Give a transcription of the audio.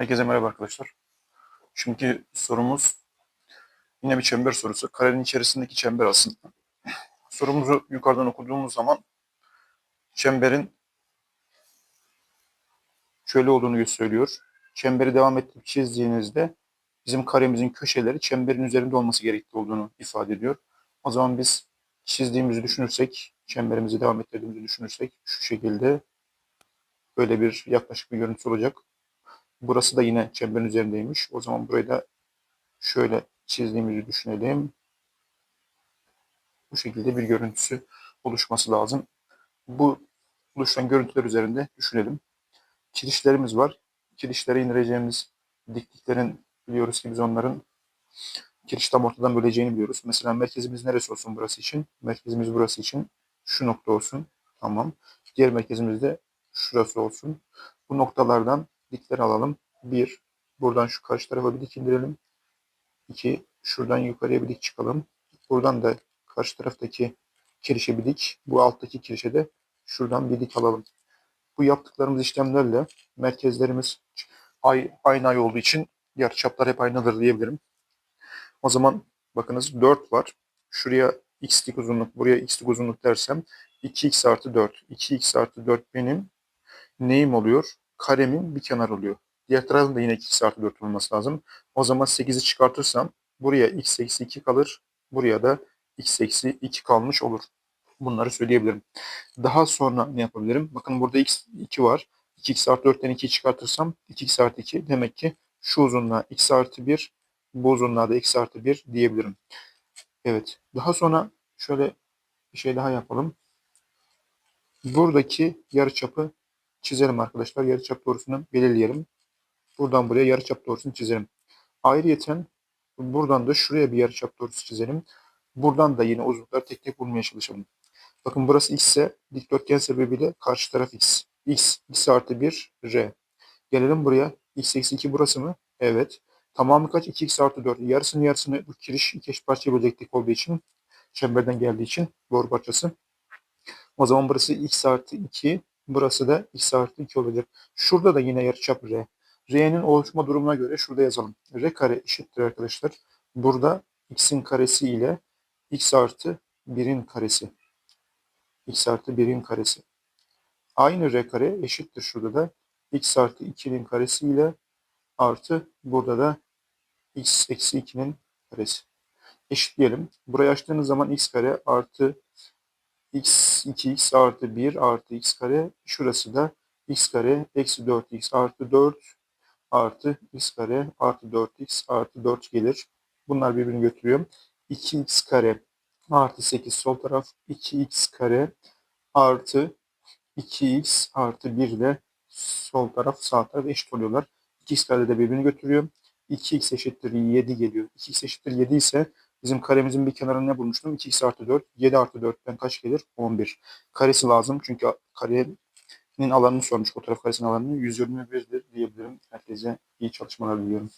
Herkese merhaba arkadaşlar. Çünkü sorumuz yine bir çember sorusu. Karenin içerisindeki çember aslında. Sorumuzu yukarıdan okuduğumuz zaman çemberin şöyle olduğunu söylüyor. Çemberi devam ettirip çizdiğinizde bizim karemizin köşeleri çemberin üzerinde olması gerektiği olduğunu ifade ediyor. O zaman biz çizdiğimizi düşünürsek, çemberimizi devam ettirdiğimizi düşünürsek şu şekilde böyle bir yaklaşık bir görüntü olacak. Burası da yine çemberin üzerindeymiş. O zaman burayı da şöyle çizdiğimizi düşünelim. Bu şekilde bir görüntüsü oluşması lazım. Bu oluşan görüntüler üzerinde düşünelim. Kirişlerimiz var. Kirişlere indireceğimiz dikliklerin biliyoruz ki biz onların kiriş tam ortadan böleceğini biliyoruz. Mesela merkezimiz neresi olsun burası için? Merkezimiz burası için şu nokta olsun. Tamam. Diğer merkezimiz de şurası olsun. Bu noktalardan dikler alalım. 1. Buradan şu karşı tarafa bir dik indirelim. 2. Şuradan yukarıya bir dik çıkalım. Buradan da karşı taraftaki kirişe bir dik. Bu alttaki kirişe de şuradan bir dik alalım. Bu yaptıklarımız işlemlerle merkezlerimiz ay, aynı ay olduğu için yarıçaplar hep aynıdır diyebilirim. O zaman bakınız 4 var. Şuraya x'lik uzunluk, buraya x'lik uzunluk dersem 2x artı 4. 2x artı 4 benim neyim oluyor? Karemin bir kenar oluyor. Diğer tarafın da yine x artı 4 olması lazım. O zaman 8'i çıkartırsam buraya x eksi 2 kalır. Buraya da x eksi 2 kalmış olur. Bunları söyleyebilirim. Daha sonra ne yapabilirim? Bakın burada x 2 var. 2x artı 4'ten 2'yi çıkartırsam 2x artı 2 demek ki şu uzunluğa x artı 1 bu uzunluğa da x artı 1 diyebilirim. Evet. Daha sonra şöyle bir şey daha yapalım. Buradaki yarıçapı çizelim arkadaşlar. Yarıçap doğrusunu belirleyelim. Buradan buraya yarıçap doğrusunu çizelim. Ayrıyeten buradan da şuraya bir yarıçap doğrusu çizelim. Buradan da yine uzunlukları tek tek bulmaya çalışalım. Bakın burası x ise dikdörtgen sebebiyle karşı taraf x. x, x artı 1, r. Gelelim buraya. x eksi 2 burası mı? Evet. Tamamı kaç? 2x artı 4. Yarısını yarısını bu kiriş iki eş parçaya bölecektik olduğu için. Çemberden geldiği için doğru parçası. O zaman burası x artı 2. Burası da x artı 2 olacak. Şurada da yine yarıçap r. R'nin oluşma durumuna göre şurada yazalım. R kare eşittir arkadaşlar. Burada x'in karesi ile x artı 1'in karesi. x artı 1'in karesi. Aynı R kare eşittir şurada da x artı 2'nin karesi ile artı burada da x eksi 2'nin karesi. Eşitleyelim. Burayı açtığınız zaman x kare artı x 2x artı 1 artı x kare. Şurası da x kare eksi 4x artı 4 artı x kare artı 4x artı 4 gelir. Bunlar birbirini götürüyor. 2x kare artı 8 sol taraf 2x kare artı 2x artı 1 de sol taraf sağ taraf eşit oluyorlar. 2x kare de birbirini götürüyor. 2x eşittir 7 geliyor. 2x eşittir 7 ise bizim karemizin bir kenarını ne bulmuştum? 2x artı 4. 7 artı 4'ten kaç gelir? 11. Karesi lazım çünkü karenin alanını sormuş. Fotoğraf karesinin alanını 121'dir diyebilirim. Herkese iyi çalışmalar diliyorum.